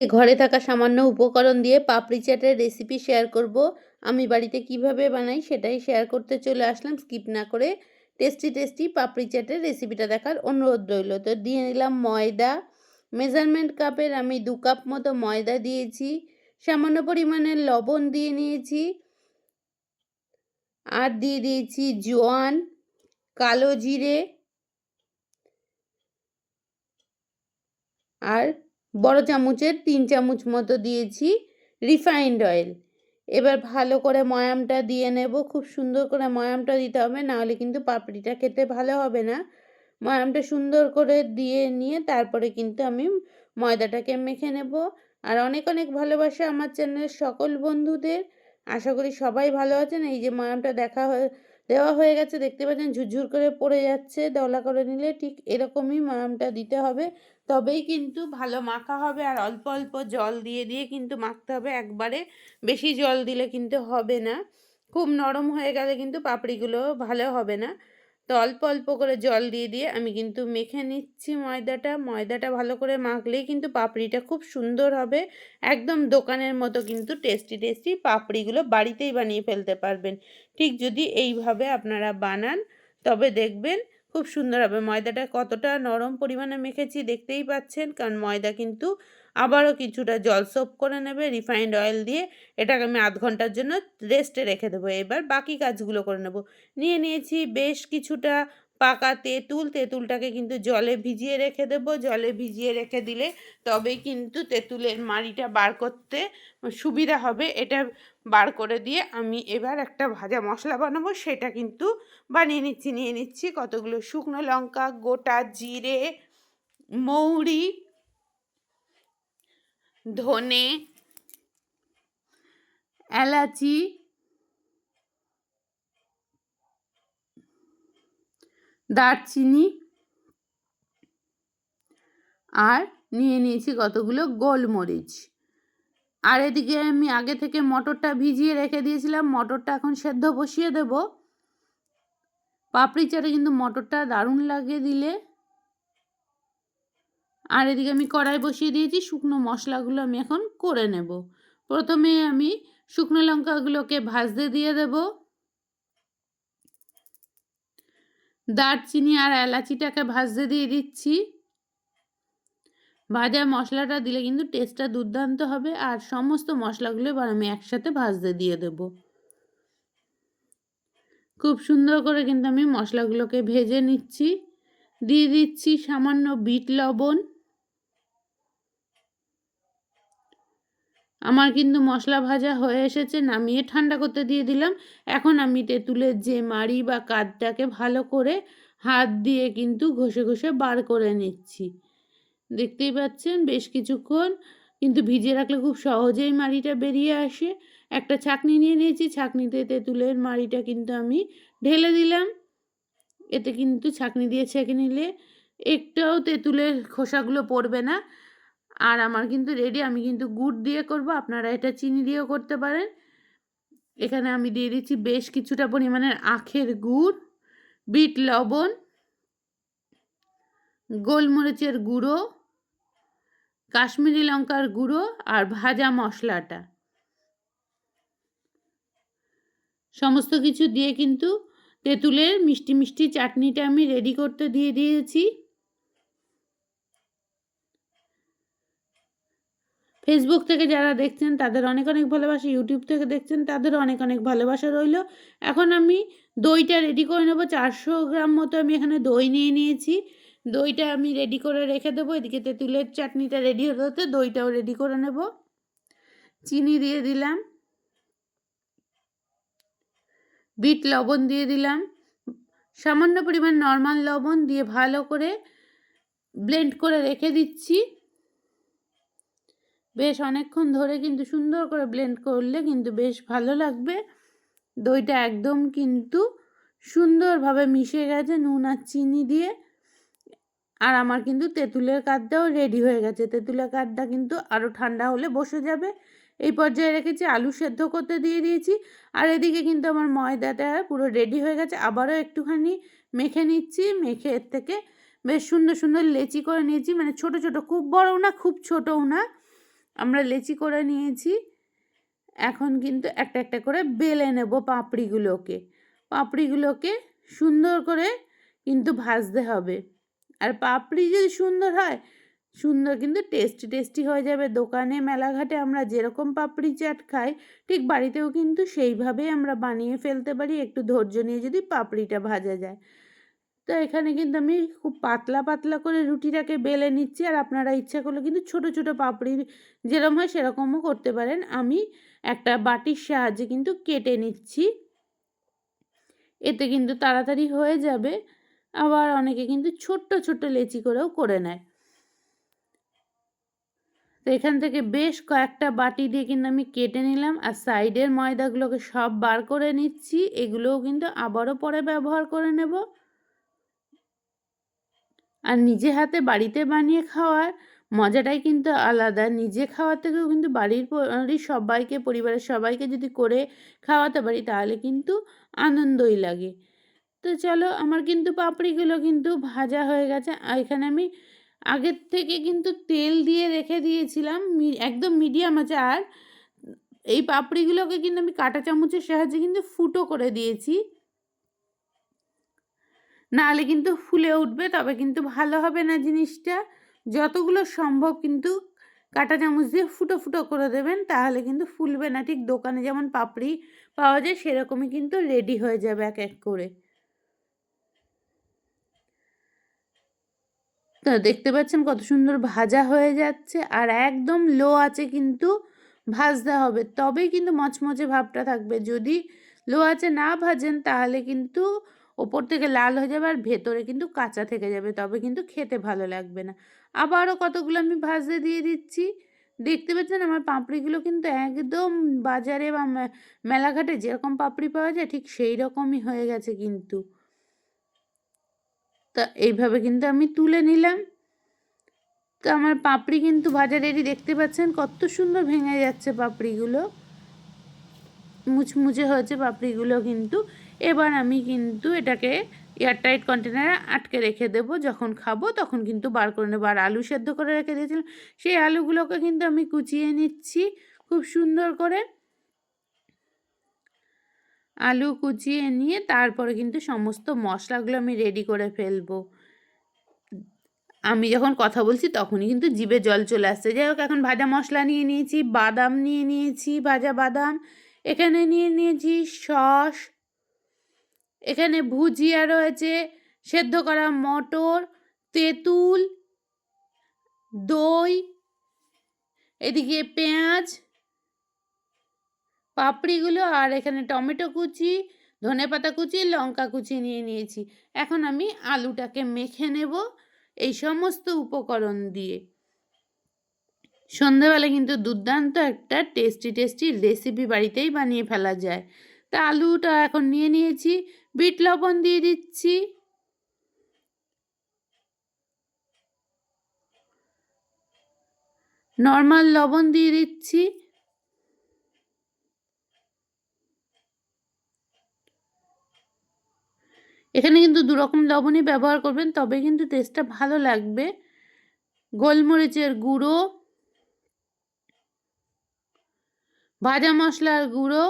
ঘরে থাকা সামান্য উপকরণ দিয়ে পাপড়ি চাটের রেসিপি শেয়ার করব। আমি বাড়িতে কীভাবে বানাই সেটাই শেয়ার করতে চলে আসলাম। স্কিপ না করে টেস্টি টেস্টি পাপড়ি চাটের রেসিপিটা দেখার অনুরোধ রইল। তো দিয়ে নিলাম ময়দা। মেজারমেন্ট কাপের আমি দু কাপ মতো ময়দা দিয়েছি। সামান্য পরিমাণে লবণ দিয়ে নিয়েছি। আর দিয়ে দিয়েছি জোয়ান, কালো জিরে। আর বড় চামচের তিন চামচ মতো দিয়েছি রিফাইন্ড অয়েল এবার ভালো করে ময়ামটা দিয়ে নেব। খুব সুন্দর করে ময়ামটা দিতে হবে, নাহলে কিন্তু পাপড়িটা খেতে ভালো হবে না। ময়ামটা সুন্দর করে দিয়ে নিয়ে তারপরে কিন্তু আমি ময়দাটাকে মেখে নেব। আর অনেক অনেক ভালোবাসা আমার চ্যানেলের সকল বন্ধুদের। আশা করি সবাই ভালো আছেন। এই যে ময়ামটা দেখা হয়ে দেওয়া হয়ে গেছে। দেখতে পাচ্ছেন ঝুরঝুর করে পড়ে যাচ্ছে। দলা করে নিলে ঠিক এরকমই ময়ামটা দিতে হবে। তবেই কিন্তু ভালো মাখা হবে আর অল্প অল্প জল দিয়ে দিয়ে কিন্তু মাখতে হবে। একবারে বেশি জল দিলে কিন্তু হবে না। খুব নরম হয়ে গেলে কিন্তু পাপড়িগুলো ভালো হবে না। তো অল্প অল্প করে জল দিয়ে দিয়ে আমি কিন্তু মেখে নিচ্ছি ময়দাটা। ময়দাটা ভালো করে মাখলেই কিন্তু পাপড়িটা খুব সুন্দর হবে। একদম দোকানের মতো কিন্তু টেস্টি টেস্টি পাপড়িগুলো বাড়িতেই বানিয়ে ফেলতে পারবেন। ঠিক যদি এইভাবে আপনারা বানান, তবে দেখবেন খুব সুন্দর হবে। ময়দাটা কতটা নরম পরিমাণে মেখেছি দেখতেই পাচ্ছেন, কারণ ময়দা কিন্তু আবারও কিছুটা জল সোপ করে নেবে রিফাইন্ড অয়েল দিয়ে এটাকে আমি আধ ঘণ্টার জন্য রেস্টে রেখে দেবো। এবার বাকি কাজগুলো করে নেব। নিয়ে নিয়েছি বেশ কিছুটা পাকা তেঁতুল। তেঁতুলটাকে কিন্তু জলে ভিজিয়ে রেখে দেবো। জলে ভিজিয়ে রেখে দিলে তবেই কিন্তু তেঁতুলের মাড়িটা বার করতে সুবিধা হবে। এটা বার করে দিয়ে আমি এবার একটা ভাজা মশলা বানাবো। সেটা কিন্তু বানিয়ে নিচ্ছি। নিয়ে নিচ্ছি কতগুলো শুকনো লঙ্কা, গোটা জিরে, মৌরি ধনে, এলাচি, দারচিনি আর নিয়ে নিয়েছি কতগুলো গোলমরিচ। আর এদিকে আমি আগে থেকে মটরটা ভিজিয়ে রেখে দিয়েছিলাম, মটরটা এখন সেদ্ধ বসিয়ে দেব। পাপড়ি চাটে কিন্তু মটরটা দারুণ লাগে দিলে আর এদিকে আমি কড়াই বসিয়ে দিয়েছি, শুকনো মশলাগুলো আমি এখন করে নেব। প্রথমে আমি শুকনো লঙ্কাগুলোকে ভাজতে দিয়ে দেব। দারচিনি আর এলাচিটাকে ভাজতে দিয়ে দিচ্ছি। ভাজা মশলাটা দিলে কিন্তু টেস্টটা দুর্দান্ত হবে আর সমস্ত মশলাগুলো এবার আমি একসাথে ভাজতে দিয়ে দেব। খুব সুন্দর করে কিন্তু আমি মশলাগুলোকে ভেজে নিচ্ছি। দিয়ে দিচ্ছি সামান্য বিট লবণ। আমার কিন্তু মশলা ভাজা হয়ে এসেছে, নামিয়ে ঠান্ডা করতে দিয়ে দিলাম। এখন আমি তেঁতুলের যে মাড়ি বা কাঠটাকে ভালো করে হাত দিয়ে কিন্তু ঘষে ঘষে বার করে নিচ্ছি। দেখতেই পাচ্ছেন, বেশ কিছুক্ষণ কিন্তু ভিজিয়ে রাখলে খুব সহজেই মাড়িটা বেরিয়ে আসে। একটা ছাকনি নিয়ে নিয়েছি, ছাকনিতে তেঁতুলের মাড়িটা কিন্তু আমি ঢেলে দিলাম। এতে কিন্তু ছাকনি দিয়ে ছেঁকে নিলে একটাও তেঁতুলের খোসাগুলো পড়বে না। আর আমার কিন্তু রেডি আমি কিন্তু গুড় দিয়ে করব, আপনারা এটা চিনি দিয়েও করতে পারেন। এখানে আমি দিয়ে দিচ্ছি বেশ কিছুটা পরিমাণের আখের গুড়, বিট লবণ, গোলমরিচের গুঁড়ো, কাশ্মীরি লঙ্কার গুঁড়ো আর ভাজা মশলাটা। সমস্ত কিছু দিয়ে কিন্তু তেঁতুলের মিষ্টি মিষ্টি চাটনিটা আমি রেডি করতে দিয়ে দিয়েছি। ফেসবুক থেকে যারা দেখছেন, তাদের অনেক অনেক ভালোবাসা ইউটিউব থেকে দেখছেন, তাদের অনেক অনেক ভালোবাসা রইল। এখন আমি দইটা রেডি করে নেব। চারশো গ্রাম মতো আমি এখানে দই নিয়ে নিয়েছি। দইটা আমি রেডি করে রেখে দেবো। এদিকে তেঁতুলের চাটনিটা রেডি হতে হতে দইটাও রেডি করে নেব। চিনি দিয়ে দিলাম। বিট লবণ দিয়ে দিলাম। সামান্য পরিমাণ নর্মাল লবণ দিয়ে ভালো করে ব্লেন্ড করে রেখে দিচ্ছি। বেশ অনেকক্ষণ ধরে কিন্তু সুন্দর করে ব্লেন্ড করলে কিন্তু বেশ ভালো লাগবে। দইটা একদম কিন্তু সুন্দরভাবে মিশে গেছে নুন আর চিনি দিয়ে। আর আমার কিন্তু তেঁতুলের কাঠটাও রেডি হয়ে গেছে। তেঁতুলের কাঠটা কিন্তু আরও ঠান্ডা হলে বসে যাবে। এই পর্যায়ে রেখেছি আলু সেদ্ধ করতে দিয়ে দিয়েছি। আর এদিকে কিন্তু আমার ময়দাটা পুরো রেডি হয়ে গেছে। আবারও একটুখানি মেখে নিচ্ছি। মেখে এর থেকে বেশ সুন্দর সুন্দর লেচি করে নিয়েছি। মানে ছোট ছোট, খুব বড়ও না, খুব ছোটও না। আমরা লেচি করে নিয়েছি। এখন কিন্তু একটা একটা করে বেলে নেব পাপড়িগুলোকে। পাপড়িগুলোকে সুন্দর করে কিন্তু ভাজতে হবে। আর পাপড়ি যদি সুন্দর হয়, সুন্দর কিন্তু টেস্টি টেস্টি হয়ে যাবে। দোকানে, মেলাঘাটে আমরা যেরকম পাপড়ি চাট খাই, ঠিক বাড়িতেও কিন্তু সেইভাবেই আমরা বানিয়ে ফেলতে পারি। একটু ধৈর্য নিয়ে যদি পাপড়িটা ভাজা যায়। তো এখানে কিন্তু আমি খুব পাতলা পাতলা করে রুটিটাকে বেলে নিচ্ছি। আর আপনারা ইচ্ছা করলে কিন্তু ছোট ছোট পাপড়ি যেরকম হয় সেরকমও করতে পারেন। আমি একটা বাটির সাহায্যে কিন্তু কেটে নিচ্ছি। এতে কিন্তু তাড়াতাড়ি হয়ে যাবে। আবার অনেকে কিন্তু ছোট্ট ছোট্ট লেচি করেও করে নেয়। তো এখান থেকে বেশ কয়েকটা বাটি দিয়ে কিন্তু আমি কেটে নিলাম। আর সাইডের ময়দাগুলোকে সব বার করে নিচ্ছি। এগুলোও কিন্তু আবারও পরে ব্যবহার করে নেব। আর নিজে হাতে বাড়িতে বানিয়ে খাওয়ার মজাটাই কিন্তু আলাদা। নিজে খাওয়ার থেকেও কিন্তু বাড়ির সবাইকে, পরিবারের সবাইকে যদি করে খাওয়াতে পারি, তাহলে কিন্তু আনন্দই লাগে। তো চলো, আমার কিন্তু পাপড়িগুলো কিন্তু ভাজা হয়ে গেছে। আর এখানে আমি আগের থেকে কিন্তু তেল দিয়ে রেখে দিয়েছিলাম একদম মিডিয়াম আছে। আর এই পাপড়িগুলোকে কিন্তু আমি কাঁটা চামচের সাহায্যে কিন্তু ফুটো করে দিয়েছি। নাহলে কিন্তু ফুলে উঠবে, তবে কিন্তু ভালো হবে না জিনিসটা। যতগুলো সম্ভব কিন্তু কাঁটা চামচ দিয়ে ফুটো ফুটো করে দেবেন, তাহলে কিন্তু ফুলবে না। ঠিক দোকানে যেমন পাপড়ি পাওয়া যায়, সেরকমই কিন্তু রেডি হয়ে যাবে এক এক করে। তো দেখতে পাচ্ছেন কত সুন্দর ভাজা হয়ে যাচ্ছে, আর একদম লো আছে কিন্তু ভাজতে হবে। তবেই কিন্তু মচমচে ভাবটা থাকবে। যদি লো আছে না ভাজেন, তাহলে কিন্তু ওপর থেকে লাল হয়ে যাবে আর ভেতরে কিন্তু কাঁচা থেকে যাবে, তবে কিন্তু খেতে ভালো লাগবে না। আবারও কতগুলো আমি ভাজতে দিয়ে দিচ্ছি। দেখতে পাচ্ছেন আমার পাপড়িগুলো কিন্তু একদম বাজারে বা মেলাঘাটে যেরকম পাপড়ি পাওয়া যায় ঠিক সেই রকমই হয়ে গেছে কিন্তু। তা এইভাবে কিন্তু আমি তুলে নিলাম। তো আমার পাপড়ি কিন্তু রেডি দেখতে পাচ্ছেন কত সুন্দর ভেঙে যাচ্ছে পাপড়িগুলো। মুচমুচে হয়েছে পাপড়িগুলো কিন্তু। এবার আমি কিন্তু এটাকে এয়ারটাইট কন্টেনারে আটকে রেখে দেবো। যখন খাব তখন কিন্তু বার করে নেব। আর আলু সেদ্ধ করে রেখে দিয়েছিলাম, সেই আলুগুলোকে কিন্তু আমি কুচিয়ে নিচ্ছি খুব সুন্দর করে। আলু কুচিয়ে নিয়ে তারপরে কিন্তু সমস্ত মশলাগুলো আমি রেডি করে ফেলব। আমি যখন কথা বলছি তখনই কিন্তু জিভে জল চলে আসছে। যাই হোক, এখন ভাজা মশলা নিয়ে নিয়েছি, বাদাম নিয়ে নিয়েছি, ভাজা বাদাম। এখানে নিয়ে নিয়েছি সস এখানে ভুজিয়া রয়েছে, সেদ্ধ করা মটর, তেঁতুল, দই, এদিকে পেঁয়াজ, পাপড়িগুলো, আর এখানে টমেটো কুচি, ধনে পাতা কুচি, লঙ্কা কুচি নিয়ে নিয়েছি। এখন আমি আলুটাকে মেখে নেব এই সমস্ত উপকরণ দিয়ে। সন্ধ্যাবেলা কিন্তু দুর্দান্ত একটা টেস্টি টেস্টি রেসিপি বাড়িতেই বানিয়ে ফেলা যায়। তা আলুটা এখন নিয়ে নিয়েছি বিট লবণ দিয়ে দিচ্ছি। নর্মাল লবণ দিয়ে দিচ্ছি। এখানে কিন্তু দু রকম লবণই ব্যবহার করবেন, তবে কিন্তু টেস্টটা ভালো লাগবে। গোলমরিচের গুঁড়ো, ভাজা মশলার গুঁড়ো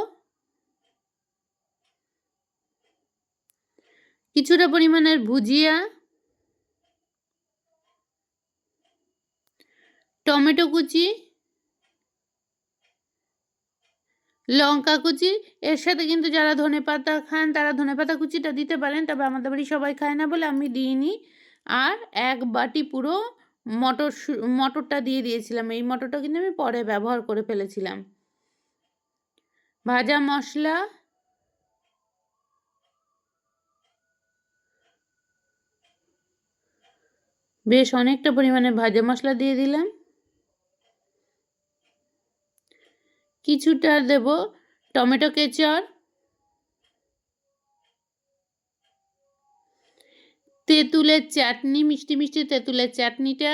কিছুটা পরিমাণের ভুজিয়া, টমেটো কুচি, লঙ্কা কুচি। এর সাথে কিন্তু যারা ধনে পাতা খান, তারা ধনে পাতা কুচিটা দিতে পারেন, তবে আমাদের বাড়ি সবাই খায় না বলে আমি দিইনি। আর এক বাটি পুরো মটর মটরটা দিয়ে দিয়েছিলাম। এই মটরটা কিন্তু আমি পরে ব্যবহার করে ফেলেছিলাম। ভাজা মশলা বেশ অনেকটা পরিমাণে ভাজা মশলা দিয়ে দিলাম। কিছুটা দেব টমেটো কেচার তেঁতুলের চাটনি, মিষ্টি মিষ্টি তেঁতুলের চাটনিটা।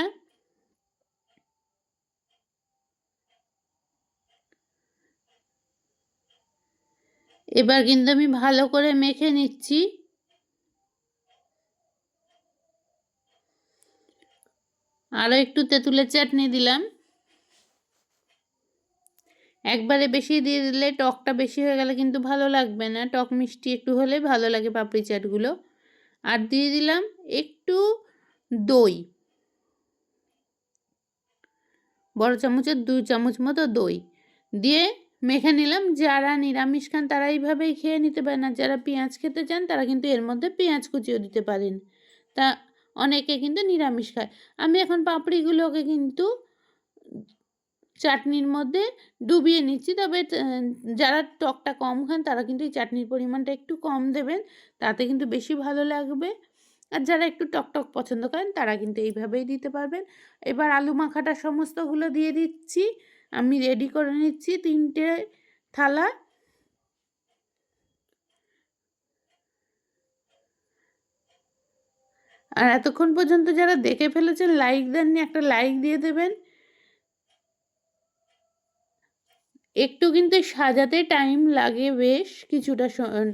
এবার কিন্তু আমি ভালো করে মেখে নিচ্ছি। আরও একটু তেঁতুলের চাটনি দিলাম। একবারে বেশি দিয়ে দিলে টকটা বেশি হয়ে গেলে কিন্তু ভালো লাগবে না। টক মিষ্টি একটু হলে ভালো লাগে পাপড়ি চাটগুলো। আর দিয়ে দিলাম একটু দই। বড় চামচের দুই চামচ মতো দই। দিয়ে মেখে নিলাম। যারা নিরামিষ খান তারা এইভাবেই খেয়ে নিতে পারেন আর যারা পেঁয়াজ খেতে চান তারা কিন্তু এর মধ্যে পেঁয়াজ কুচিও দিতে পারেন। তা অনেকে কিন্তু নিরামিষ খায়। আমি এখন পাপড়িগুলোকে কিন্তু চাটনির মধ্যে ডুবিয়ে নিচ্ছি। তবে যারা টকটা কম খান, তারা কিন্তু এই চাটনির পরিমাণটা একটু কম দেবেন, তাতে কিন্তু বেশি ভালো লাগবে। আর যারা একটু টক টক পছন্দ করেন, তারা কিন্তু এইভাবেই দিতে পারবেন। এবার আলু মাখাটা সমস্তগুলো দিয়ে দিচ্ছি। আমি রেডি করে নিচ্ছি তিনটে থালা। আর এতক্ষণ পর্যন্ত যারা দেখে ফেলেছেন লাইক দেননি, একটা লাইক দিয়ে দেবেন। একটু কিন্তু সাজাতে টাইম লাগে বেশ, কিছুটা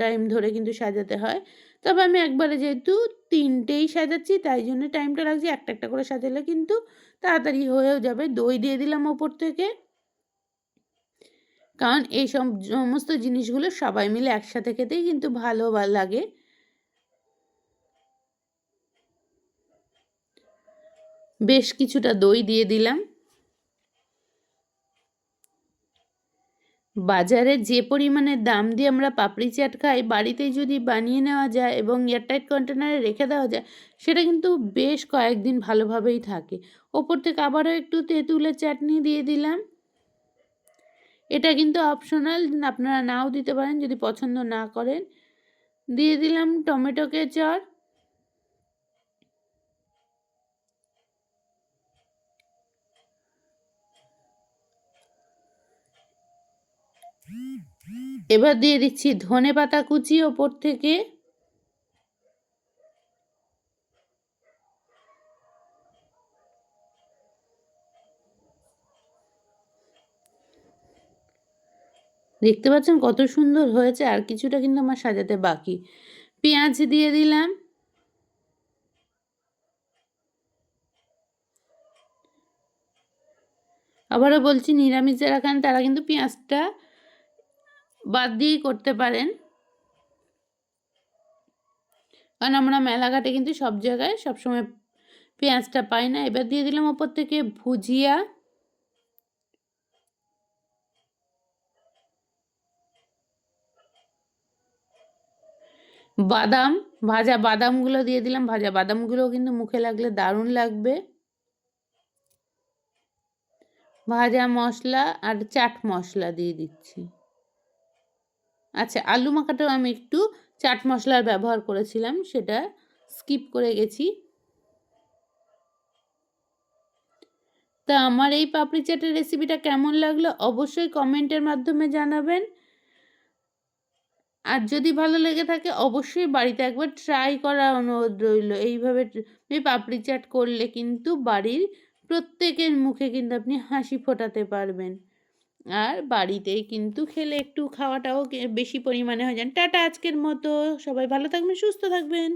টাইম ধরে কিন্তু সাজাতে হয়। তবে আমি একবারে যেহেতু তিনটেই সাজাচ্ছি, তাই জন্য টাইমটা লাগছে একটা একটা করে সাজালে কিন্তু তাড়াতাড়ি হয়েও যাবে। দই দিয়ে দিলাম ওপর থেকে। কারণ এই সমস্ত জিনিসগুলো সবাই মিলে একসাথে খেতেই কিন্তু ভালো লাগে। বেশ কিছুটা দই দিয়ে দিলাম। বাজারে যে পরিমাণে দাম দিয়ে আমরা পাপড়ি চাট খাই, বাড়িতে যদি বানিয়ে নেওয়া যায় এবং এয়ারটাইট কন্টেনারে রেখে দেওয়া যায়, সেটা কিন্তু বেশ কয়েকদিন ভালোভাবেই থাকে। ওপর থেকে আবারও একটু তেঁতুলের চাটনি দিয়ে দিলাম। এটা কিন্তু অপশনাল, আপনারা নাও দিতে পারেন যদি পছন্দ না করেন। দিয়ে দিলাম টমেটো কেচার এবার দিয়ে দিচ্ছি ধনে পাতা কুচি ওপর থেকে। দেখতে পাচ্ছেন কত সুন্দর হয়েছে, আর কিছুটা কিন্তু আমার সাজাতে বাকি। পেঁয়াজ দিয়ে দিলাম। আবারও বলছি নিরামিষ যারা খান তারা কিন্তু পেঁয়াজটা বাদ দিয়েই করতে পারেন। কারণ আমরা মেলাঘাটে কিন্তু সব জায়গায় সবসময় পেঁয়াজটা পাই না। এবার দিয়ে দিলাম ওপর থেকে ভুজিয়া। বাদাম, ভাজা বাদামগুলো দিয়ে দিলাম। ভাজা বাদামগুলো কিন্তু মুখে লাগলে দারুণ লাগবে। ভাজা মশলা আর চাট মশলা দিয়ে দিচ্ছি। আচ্ছা আলু মাখাটাও আমি একটু চাট মশলার ব্যবহার করেছিলাম, সেটা স্কিপ করে গেছি। তা আমার এই পাপড়ি চাটের রেসিপিটা কেমন লাগল অবশ্যই কমেন্টের মাধ্যমে জানাবেন। আর যদি ভালো লেগে থাকে অবশ্যই বাড়িতে একবার ট্রাই করা অনুরোধ রইল। এইভাবে পাপড়ি চাট করলে কিন্তু বাড়ির প্রত্যেকের মুখে কিন্তু আপনি হাসি ফোটাতে পারবেন। আর বাড়িতে কিন্তু খেলে একটু খাওয়াটাও বেশি পরিমাণে হয়ে। যান টাটা আজকের মতো। সবাই ভালো থাকবেন, সুস্থ থাকবেন।